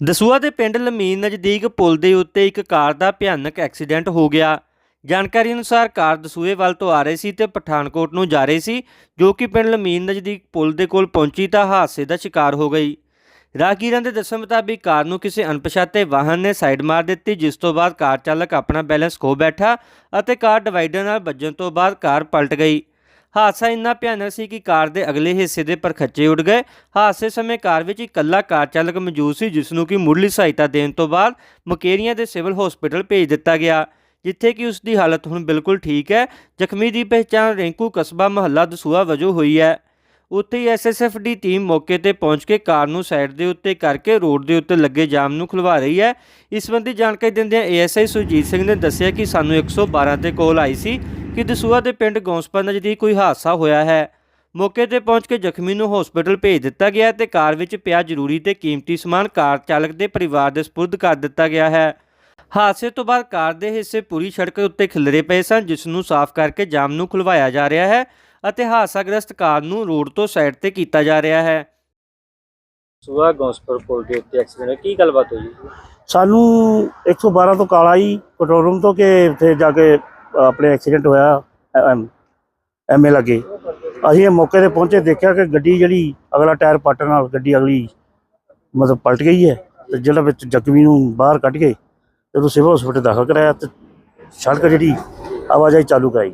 ਦਸੂਆ ਦੇ ਪਿੰਡ ਲਮੀਨ ਨਜ਼ਦੀਕ ਪੁਲ ਦੇ ਉੱਤੇ ਇੱਕ ਕਾਰ ਦਾ ਭਿਆਨਕ ਐਕਸੀਡੈਂਟ ਹੋ ਗਿਆ। ਜਾਣਕਾਰੀ ਅਨੁਸਾਰ ਕਾਰ ਦਸੂਏ ਵੱਲ ਤੋਂ ਆ ਰਹੀ ਸੀ ਤੇ ਪਠਾਨਕੋਟ ਨੂੰ ਜਾ ਰਹੀ ਸੀ, ਜੋ ਕਿ ਪਿੰਡ ਲਮੀਨ ਨਜ਼ਦੀਕ ਪੁਲ ਦੇ ਕੋਲ ਪਹੁੰਚੀ ਤਾਂ ਹਾਦਸੇ ਦਾ ਸ਼ਿਕਾਰ ਹੋ ਗਈ। ਰਾਹਗੀਰਾਂ ਦੇ ਦੱਸਣ ਮੁਤਾਬਿਕ ਕਾਰ ਨੂੰ ਕਿਸੇ ਅਣਪਛਾਤੇ ਵਾਹਨ ਨੇ ਸਾਈਡ ਮਾਰ ਦਿੱਤੀ, ਜਿਸ ਤੋਂ ਬਾਅਦ ਕਾਰ ਚਾਲਕ ਆਪਣਾ ਬੈਲੈਂਸ ਖੋ ਬੈਠਾ ਅਤੇ ਕਾਰ ਡਿਵਾਈਡਰ ਨਾਲ ਵੱਜਣ ਤੋਂ ਬਾਅਦ ਕਾਰ ਪਲਟ ਗਈ। ਹਾਦਸਾ ਇੰਨਾ ਭਿਆਨਕ ਸੀ ਕਿ ਕਾਰ ਦੇ ਅਗਲੇ ਹਿੱਸੇ ਦੇ ਪਰਖੱਚੇ ਉੱਡ ਗਏ। ਹਾਦਸੇ ਸਮੇਂ ਕਾਰ ਵਿੱਚ ਇਕੱਲਾ ਕਾਰ ਚਾਲਕ ਮੌਜੂਦ ਸੀ ਜਿਸ ਨੂੰ ਕਿ ਮੁੱਢਲੀ ਸਹਾਇਤਾ ਦੇਣ ਤੋਂ ਬਾਅਦ ਮੁਕੇਰੀਆਂ ਦੇ ਸਿਵਲ ਹਸਪੀਟਲ ਭੇਜ ਦਿੱਤਾ ਗਿਆ, ਜਿੱਥੇ ਕਿ ਉਸ ਦੀ ਹਾਲਤ ਹੁਣ ਬਿਲਕੁਲ ਠੀਕ ਹੈ। ਜ਼ਖਮੀ ਦੀ ਪਹਿਚਾਣ ਰਿੰਕੂ ਕਸਬਾ ਮਹੱਲਾ ਦਸੂਆ ਵਜੋਂ ਹੋਈ ਹੈ। ਉੱਥੇ ਹੀ ਐਸਐਸਐਫ ਦੀ ਟੀਮ ਮੌਕੇ ਤੇ ਪਹੁੰਚ ਕੇ ਕਾਰ ਨੂੰ ਸਾਈਡ ਦੇ ਉੱਤੇ ਕਰਕੇ ਰੋਡ ਦੇ ਉੱਤੇ ਲੱਗੇ ਜਾਮ ਨੂੰ ਖੁਲਵਾ ਰਹੀ ਹੈ। ਇਸ ਸੰਬੰਧੀ ਜਾਣਕਾਰੀ ਦਿੰਦਿਆਂ ਏਐਸਆਈ ਸੁਰਜੀਤ ਸਿੰਘ ਨੇ ਦੱਸਿਆ ਕਿ ਸਾਨੂੰ 112 ਤੇ ਕਾਲ ਆਈ ਸੀ। ਕਿ ਦਸੂਆ ਦੇ ਪਿੰਡ ਗੌਂਸਪਾ ਨਜ਼ਦੀਕ ਕੋਈ ਹਾਦਸਾ ਹੋਇਆ ਹੈ। ਮੌਕੇ ਤੇ ਪਹੁੰਚ ਕੇ ਜ਼ਖਮੀ ਨੂੰ ਹਸਪੀਟਲ ਭੇਜ ਦਿੱਤਾ ਗਿਆ ਤੇ ਕਾਰ ਵਿੱਚ ਪਿਆ ਜ਼ਰੂਰੀ ਤੇ ਕੀਮਤੀ ਸਮਾਨ ਕਾਰ ਚਾਲਕ ਦੇ ਪਰਿਵਾਰ ਦੇ ਸਪੁਰਦ ਕਰ ਦਿੱਤਾ ਗਿਆ ਹੈ। ਹਾਦਸੇ ਤੋਂ ਬਾਅਦ ਕਾਰ ਦੇ ਹਿੱਸੇ ਪੂਰੀ ਸੜਕ ਉੱਤੇ ਖਿਲਰੇ ਪਏ ਸਨ ਜਿਸ ਨੂੰ ਸਾਫ਼ ਕਰਕੇ ਜਾਮ ਨੂੰ ਖੁਲਵਾਇਆ ਜਾ ਰਿਹਾ ਹੈ ਅਤੇ ਹਾਦਸਾਗ੍ਰਸਤ ਕਾਰ ਨੂੰ ਰੋਡ ਤੋਂ ਸਾਈਡ ਤੇ ਕੀਤਾ ਜਾ ਰਿਹਾ ਹੈ। ਸੁਆ ਗੌਂਸਪੁਰ ਪੁਲ ਦੇ ਉੱਤੇ ਐਕਸੀਡੈਂਟ ਕੀ ਗੱਲਬਾਤ ਹੋਈ? ਸਾਨੂੰ 112 ਤੋਂ ਕਾਲ ਆਈ ਕੰਟਰੋਲ ਰੂਮ ਤੋਂ ਕਿ ਉੱਥੇ ਜਾ ਕੇ ਆਪਣੇ ਐਕਸੀਡੈਂਟ ਹੋਇਆ ਐਮਏ ਲੱਗੇ ਅਸੀਂ ਇਹ ਮੌਕੇ ਤੇ ਪਹੁੰਚੇ, ਦੇਖਿਆ ਕਿ ਗੱਡੀ ਜਿਹੜੀ ਅਗਲਾ ਟਾਇਰ ਪੱਟਣ ਨਾਲ ਗੱਡੀ ਅਗਲੀ ਮਤਲਬ ਪਲਟ ਗਈ ਹੈ ਤੇ ਜਿਹੜਾ ਵਿੱਚ ਜ਼ਖਮੀ ਨੂੰ ਬਾਹਰ ਕੱਢ ਕੇ ਤੇ ਉਹਨੂੰ ਸਿਵਲ ਹਸਪੀਟਲ ਦਾਖਲ ਕਰਾਇਆ ਤੇ ਸੜਕ ਜਿਹੜੀ ਆਵਾਜਾਈ ਚਾਲੂ ਕਰਾਈ।